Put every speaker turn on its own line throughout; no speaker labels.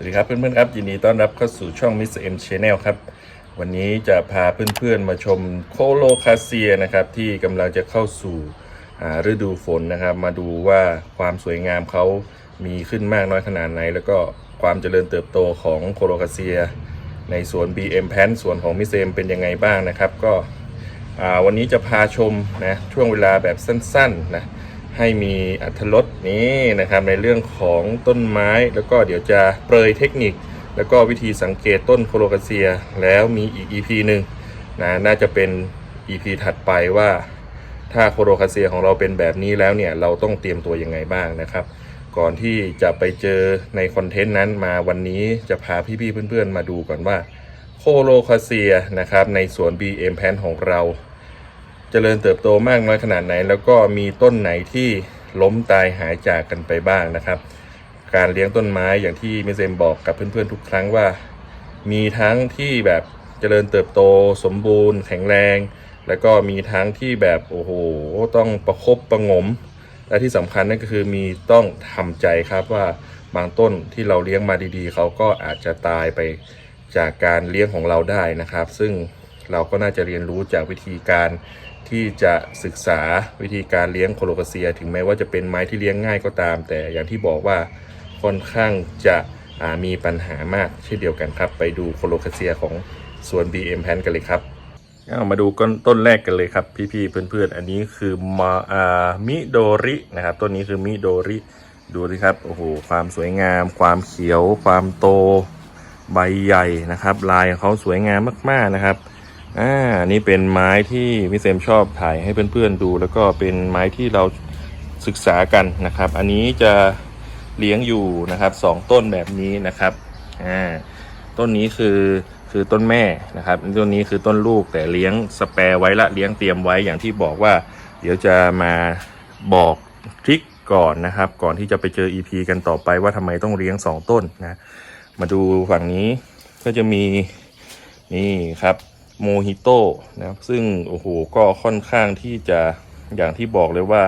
สวัสดีครับเพื่อนๆครับยินดีต้อนรับเข้าสู่ช่อง Mr. M Channel ครับ วันนี้จะพาเพื่อนๆมาชมโคโลคาเซียนะครับ ที่กำลังจะเข้าสู่ฤดูฝนนะครับ มาดูว่าความสวยงามเขามีขึ้นมากน้อยขนาดไหน แล้วก็ความเจริญเติบโตของโคโลคาเซีย ในสวน BM p a n สวนของ Mr. M เป็นยังไงบ้างนะครับ ก็วันนี้จะพาชมนะช่วงเวลาแบบสั้นๆนะ ให้มีอัธรสนี้นะครับในเรื่องของต้นไม้ แล้วก็เดี๋ยวจะเปรยเทคนิค แล้วก็วิธีสังเกตต้นโคโลคาเซีย แล้วมีอีก EP หนึ่งนะน่าจะเป็น EP ถัดไปว่า ถ้าโคโลคาเซียของเราเป็นแบบนี้แล้วเนี่ยเราต้องเตรียมตัวยังไงบ้างนะครับ ก่อนที่จะไปเจอในคอนเทนต์นั้นมาวันนี้จะพาพี่ๆเพื่อนๆ มาดูก่อนว่าโคโลคาเซียนะครับในสวน BM แพนของเรา เจริญเติบโตมากน้อยขนาดไหน แล้วก็มีต้นไหนที่ล้มตายหายจากกันไปบ้างนะครับ การเลี้ยงต้นไม้อย่างที่มิเซมบอกกับเพื่อนๆทุกครั้งว่า มีทั้งที่แบบเจริญเติบโตสมบูรณ์ แข็งแรง แล้วก็มีทั้งที่แบบโอ้โหต้องประคบประงม และที่สำคัญนั่นก็คือมีต้องทำใจครับว่าบางต้นที่เราเลี้ยงมาดีๆ เขาก็อาจจะตายไปจากการเลี้ยงของเราได้นะครับ ซึ่ง เราก็น่าจะเรียนรู้จากวิธีการที่จะศึกษาวิธีการเลี้ยงโคโลคาเซีย ถึงแม้ว่าจะเป็นไม้ที่เลี้ยงง่ายก็ตาม แต่อย่างที่บอกว่าค่อนข้างจะมีปัญหามากเช่นเดียวกันครับ ไปดูโคโลคาเซียของสวน BM แพนกันเลยครับเอามาดูก้นต้นแรกกันเลยครับ พี่ๆเพื่อนๆ อันนี้คือมาอ่ามิโดรินะครับต้นนี้คือมิโดริดูดิครับโอ้โหความสวยงาม ความเขียว ความโตใบใหญ่นะครับ ลายของเขาสวยงามมากๆนะครับ อ่านี่เป็นไม้ที่พี่เซมชอบถ่ายให้เพื่อนๆดู แล้วก็เป็นไม้ที่เราศึกษากันนะครับ อันนี้จะเลี้ยงอยู่นะครับสองต้นแบบนี้นะครับอ่าต้นนี้คือคือต้นแม่นะครับต้นนี้คือต้นลูกแต่เลี้ยงสแปร์ไว้ละเลี้ยงเตรียมไว้อย่างที่บอกว่า เดี๋ยวจะมาบอกทริคก่อนนะครับ ก่อนที่จะไปเจอ EP กันต่อไปว่าทำไมต้องเลี้ยง 2 ต้นนะ มาดูฝั่งนี้ก็จะมีนี่ครับ โมฮิโต้นะครับซึ่งโอ้โหก็ค่อนข้างที่จะอย่างที่บอกเลยว่า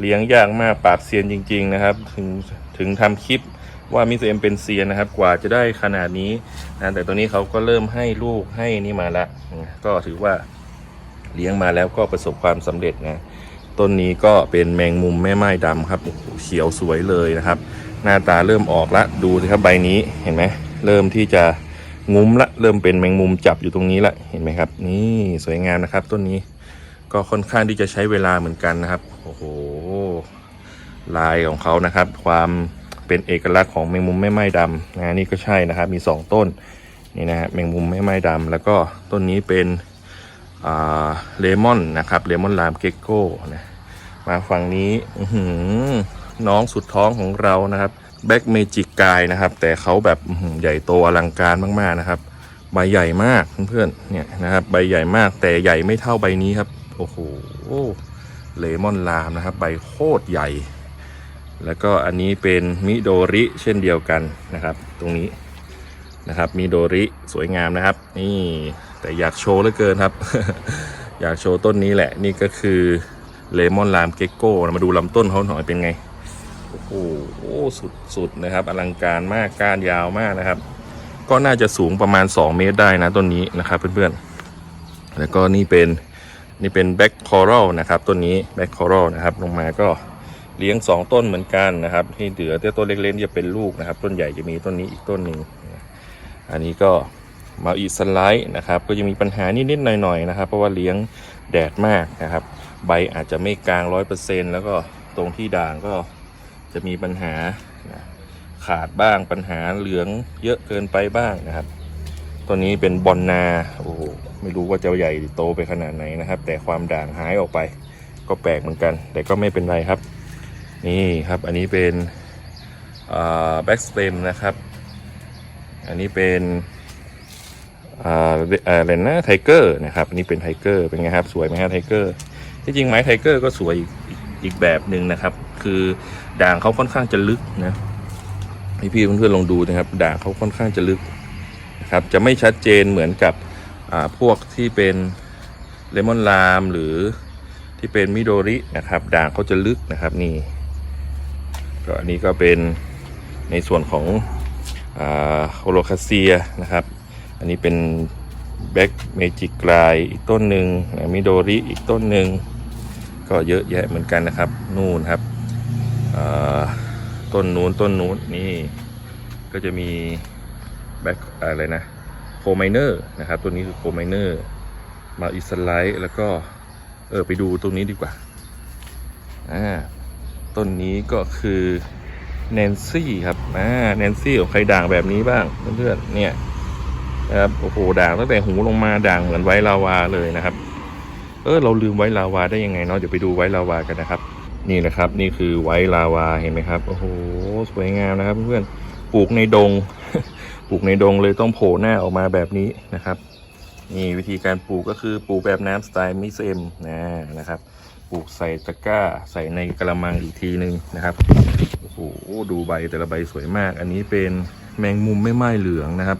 เลี้ยงยากมากปราบเซียนจริง ๆ นะครับ ถึงถึงทำคลิปว่ามิสเอ็มเป็นเซียนนะครับ กว่าจะได้ขนาดนี้นะแต่ตัวนี้เขาก็เริ่มให้ลูกให้นี่มาละก็ถือว่าเลี้ยงมาแล้วก็ประสบความสำเร็จนะต้นนี้ก็เป็นแมงมุมแม่ไม้ดำครับโอ้โหเขียวสวยเลยนะครับ หน้าตาเริ่มออกละดูสิครับใบนี้เห็นไหมเริ่มที่จะ งุ้มละเริ่มเป็นแมงมุมจับอยู่ตรงนี้ละเห็นไหมครับ นี่สวยงามนะครับต้นนี้ก็ค่อนข้างที่จะใช้เวลาเหมือนกันนะครับโอ้โหลายของเขานะครับ ความเป็นเอกลักษณ์ของแมงมุมแม่ไม้ดำนะนี่ก็ใช่นะครับ มี 2 ต้นนี่นะฮะแมงมุมแม่ไม้ดำแล้วก็ต้นนี้เป็นเลมอนนะครับเลมอนลามเกกโก้นะมาฝั่งนี้น้องสุดท้องของเรานะครับ แบ็กเมจิกกายนะครับ แต่เขาแบบใหญ่โตอลังการมากๆนะครับ ใบใหญ่มากเพื่อนๆเนี่ยนะครับ ใบใหญ่มากแต่ใหญ่ไม่เท่าใบนี้ครับ โอ้โหเลมอนลามนะครับ ใบโคตรใหญ่ แล้วก็อันนี้เป็นมิโดริเช่นเดียวกันนะครับ ตรงนี้นะครับมิโดริสวยงามนะครับ นี่แต่อยากโชว์เหลือเกินครับ อยากโชว์ต้นนี้แหละนี่ก็คือเลมอนลามเกโก้มาดูลำต้นเขาหน่อยเป็นไง โอ้โหสุดสุดนะครับ อลังการมากก้านยาวมากนะครับ ก็น่าจะสูงประมาณ 2 เมตรได้นะต้นนี้นะครับเพื่อนๆ แล้วก็นี่เป็นนี่เป็นแบ็คคอรัลนะครับต้นนี้แบ็คคอรัลนะครับลงมาก็เลี้ยงสองต้นเหมือนกันนะครับ ที่เหลือแต่ต้นเล็กๆจะเป็นลูกนะครับ ต้นใหญ่จะมีต้นนี้อีกต้นหนึ่งอันนี้ก็มาอีสไลด์นะครับ ก็จะมีปัญหานิดๆหน่อยๆนะครับ เพราะว่าเลี้ยงแดดมากนะครับ ใบอาจจะไม่กลางร้อยเปอร์เซ็นแล้วก็ตรงที่ด่างก็ จะมีปัญหานะขาดบ้างปัญหาเหลืองเยอะเกินไปบ้างนะครับตัวนี้เป็นบอลนาโอ้โหไม่รู้ว่าจะใหญ่โตไปขนาดไหนนะครับ แต่ความด่างหายออกไป ก็แปลกเหมือนกัน แต่ก็ไม่เป็นไรครับ นี่ครับอันนี้เป็นแบ็กสเตมนะครับ อันนี้เป็นอ่าอะไรนะไทเกอร์นะครับอันนี้เป็นไทเกอร์เป็นไงครับ สวยไหมครับไทเกอร์ที่จริงไม้ไทเกอร์ก็สวยอีกแบบหนึ่งนะครับ คือด่างเขาค่อนข้างจะลึกนะพี่พี่เพื่อนๆลองดูนะครับ ด่างเขาค่อนข้างจะลึกนะครับ จะไม่ชัดเจนเหมือนกับพวกที่เป็นเลมอนลามหรือที่เป็นมิโดรินะครับ ด่างเขาจะลึกนะครับนี่ก็อันนี้ก็เป็นในส่วนของโฮโลคาเซียนะครับ อันนี้เป็นแบ็กเมจิกกลายอีกต้นหนึ่งมิโดริอีกต้นหนึ่งก็เยอะแยะเหมือนกันนะครับ นู่นครับ ต้นนู้นต้นนู้นนี่ก็จะมีแบ็กอะไรนะโคไมเนอร์นะครับตัวนี้คือโคไมเนอร์มาอิสไลท์แล้วก็เออไปดูตรงนี้ดีกว่าอ่าต้นนี้ก็คือแนนซี่ครับอ่าแนนซี่ของใครด่างแบบนี้บ้างเพื่อนๆเนี่ยนะครับโอ้โหด่างตั้งแต่หูลงมาด่างเหมือนไว้ลาวาเลยนะครับ เออเราลืมไว้ลาวาได้ยังไงเนาะเดี๋ยวไปดูไว้ลาวากันนะครับ นี่แหละครับ นี่คือไวลาวาเห็นไหมครับโอ้โหสวยงามนะครับ เพื่อนปลูกในดง ปลูกในดงเลยต้องโผล่หน้าออกมาแบบนี้นะครับนี่วิธีการปลูกก็คือปลูกแบบน้ำสไตล์มิเซมนะนะครับ ปลูกใส่ตะกร้าใส่ในกระมังอีกทีหนึ่งนะครับโอ้โหดูใบแต่ละใบสวยมาก อันนี้เป็นแมงมุมไม่ไหม้เหลืองนะครับ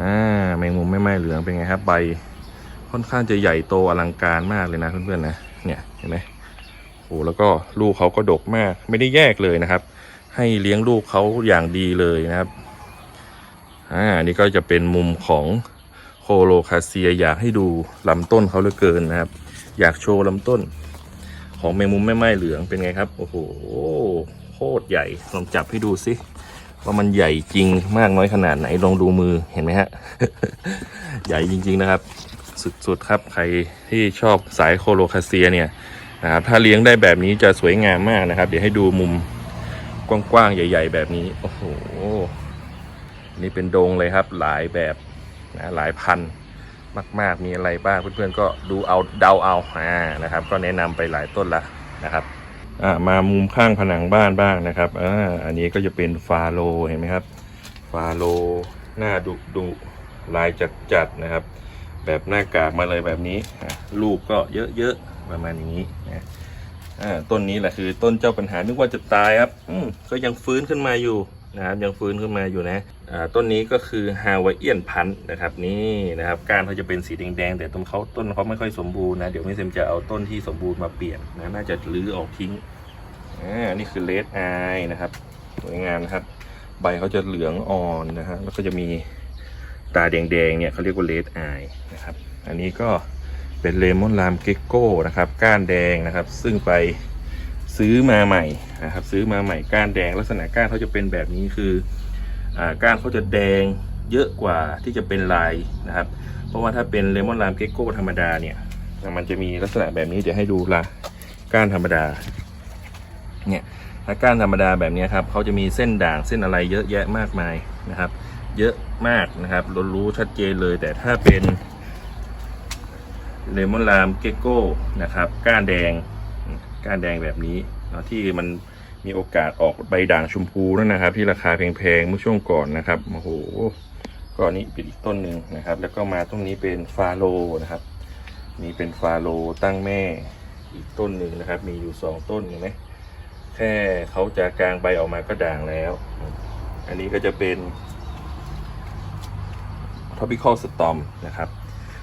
อ่าแมงมุมไม่ไหม้เหลืองเป็นไงครับใบ ค่อนข้างจะใหญ่โตอลังการมากเลยนะเพื่อนๆนะเนี่ยเห็นไหม โอ้แล้วก็ลูกเขาก็ดกมาก ไม่ได้แยกเลยนะครับ ให้เลี้ยงลูกเขาอย่างดีเลยนะครับอ่านี่ก็จะเป็นมุมของโคโลคาเซียอยากให้ดูลำต้นเขาเหลือเกินนะครับ อยากโชว์ลำต้น ของแมงมุมไม่ไม้เหลืองเป็นไงครับ โอ้โหโคตรใหญ่ลองจับให้ดูสิว่ามันใหญ่จริงมากน้อยขนาดไหนลองดูมือเห็นไหมฮะ ใหญ่จริง ๆนะครับ สุดๆครับใครที่ชอบสายโคโลคาเซียเนี่ย นะครับถ้าเลี้ยงได้แบบนี้จะสวยงามมากนะครับ เดี๋ยวให้ดูมุมกว้างๆใหญ่ ๆ แบบนี้โอ้โหนี่เป็นดงเลยครับหลายแบบนะหลายพันมาก ๆ มีอะไรบ้างเพื่อนๆก็ดูเอาเดาเอาอ่านะครับ ก็แนะนำไปหลายต้นละนะครับอ่ามามุมข้างผนังบ้านบ้างนะครับอ่าอันนี้ก็จะเป็นฟาโลเห็นไหมครับ ฟาโลหน้าดุดุลายจัดจัดๆนะครับ แบบหน้ากากมาเลยแบบนี้อะลูกก็เยอะๆ ประมาณอย่างนี้นะอ่าต้นนี้แหละคือต้นเจ้าปัญหานึกว่าจะตายครับ อืมก็ยังฟื้นขึ้นมาอยู่นะครับยังฟื้นขึ้นมาอยู่นะอ่าต้นนี้ก็คือฮาวายเอียนพันนะครับ นี่นะครับก้านเขาจะเป็นสีแดงๆแต่ต้นเขาต้นเขาไม่ค่อยสมบูรณ์นะเดี๋ยวไม่เซมจะเอาต้นที่สมบูรณ์มาเปลี่ยนนะน่าจะรื้อออกทิ้งอ่านี่คือเลดไอนะครับสวยงามนะครับ ใบเขาจะเหลืองอ่อนนะฮะแล้วก็จะมีตาแดงๆเนี่ยเขาเรียกว่าเลดไอนะครับ อันนี้ก็ เป็นเลมอนลามเกโก้นะครับก้านแดงนะครับ ซึ่งไปซื้อมาใหม่นะครับ ซื้อมาใหม่ก้านแดงลักษณะก้านเขาจะเป็นแบบนี้คืออ่าก้านเขาจะแดงเยอะกว่าที่จะเป็นลายนะครับ เพราะว่าถ้าเป็นเลมอนลามเกโก้ธรรมดาเนี่ยมันจะมีลักษณะแบบนี้เดี๋ยวให้ดูละก้านธรรมดาเนี่ยถ้าก้านธรรมดาแบบนี้ครับเขาจะมีเส้นด่างเส้นอะไรเยอะแยะมากมายนะครับ เยอะมากนะครับรู้ชัดเจนเลยแต่ถ้าเป็น เลมอนลามเกโก้นะครับก้านแดงก้านแดงแบบนี้นะที่มันมีโอกาสออกใบด่างชมพูนั่นนะครับ ที่ราคาแพงๆเมื่อช่วงก่อนนะครับโอ้โหก็อันนี้เป็นอีกต้นหนึ่งนะครับ แล้วก็มาต้นนี้เป็นฟาโลนะครับนี่เป็นฟาโลตั้งแม่อีกต้นหนึ่งนะครับ มีอยู่สองต้นเห็นไหมแค่เขาจะกลางใบออกมาก็ด่างแล้ว อันนี้ก็จะเป็น topical storm นะครับ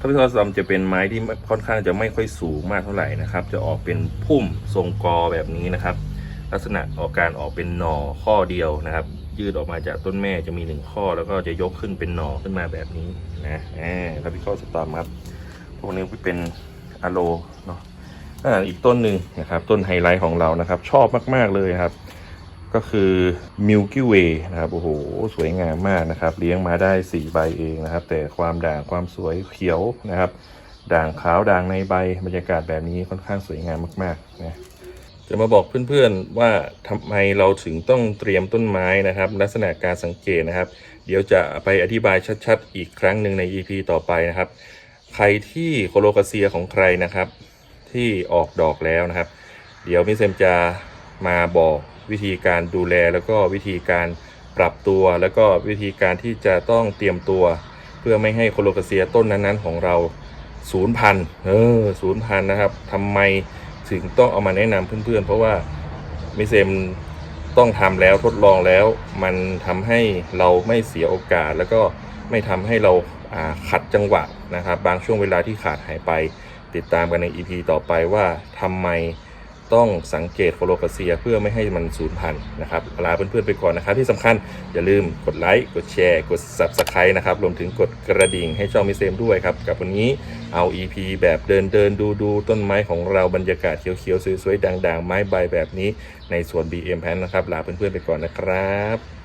topical storm จะเป็นไม้ที่ค่อนข้างจะไม่ค่อยสูงมากเท่าไหร่นะครับ จะออกเป็นพุ่มทรงกอแบบนี้นะครับ ลักษณะออกการออกเป็นหน่อข้อเดียวนะครับ ยืดออกมาจากต้นแม่จะมีหนึ่งข้อแล้วก็จะยกขึ้นเป็นหน่อขึ้นมาแบบนี้นะอ่า topical storm ครับพวกนี้เป็นอะโลเนาะอีกต้นหนึ่งนะครับ ต้นไฮไลท์ของเรานะครับ ชอบมาก ๆเลยครับ ก็คือ Milky Way นะครับ โอ้โห สวยงามมากนะครับ เลี้ยงมาได้ 4 ใบเองนะครับ แต่ความด่างความสวยเขียวนะครับ ด่างขาวด่างในใบบรรยากาศแบบนี้ค่อนข้างสวยงามมากๆนะจะมาบอกเพื่อนๆว่าทำไมเราถึงต้องเตรียมต้นไม้นะครับ ลักษณะการสังเกตนะครับ เดี๋ยวจะไปอธิบายชัด ๆ อีกครั้งหนึ่งใน EP ต่อไปนะครับ ใครที่โคโลคาเซียของใครนะครับ ที่ออกดอกแล้วนะครับ เดี๋ยวมิเซมจะมาบอก วิธีการดูแลแล้วก็วิธีการปรับตัว แล้วก็วิธีการที่จะต้องเตรียมตัว เพื่อไม่ให้โคโลคาเซียต้นนั้นๆ ของเราศูนย์พันเออศูนย์พันนะครับทำไมถึงต้องเอามาแนะนำเพื่อนๆ เพราะว่ามิเซมต้องทำแล้วทดลองแล้ว มันทำให้เราไม่เสียโอกาส แล้วก็ไม่ทำให้เราอ่าขัดจังหวะนะครับ บางช่วงเวลาที่ขาดหายไป ติดตามกันใน EP ต่อไปว่าทำไม ต้องสังเกตโคโลกาเซียเพื่อไม่ให้มันสูญพันธุ์นะครับลาเพื่อนๆไปก่อนนะครับ ที่สำคัญอย่าลืมกดไลค์กดแชร์กด s u b สไครต์นะครับรวมถึงกดกระดิ่งให้ช่องมิเซมด้วยครับ กับวันนี้เอา EP แบบเดินเดินดูดูต้นไม้ของเราบรรยากาศเขียวๆสวยๆด่างๆ ไม้ใบแบบนี้ในสวน BM แพนนะครับลาเพื่อนๆไปก่อนนะครับ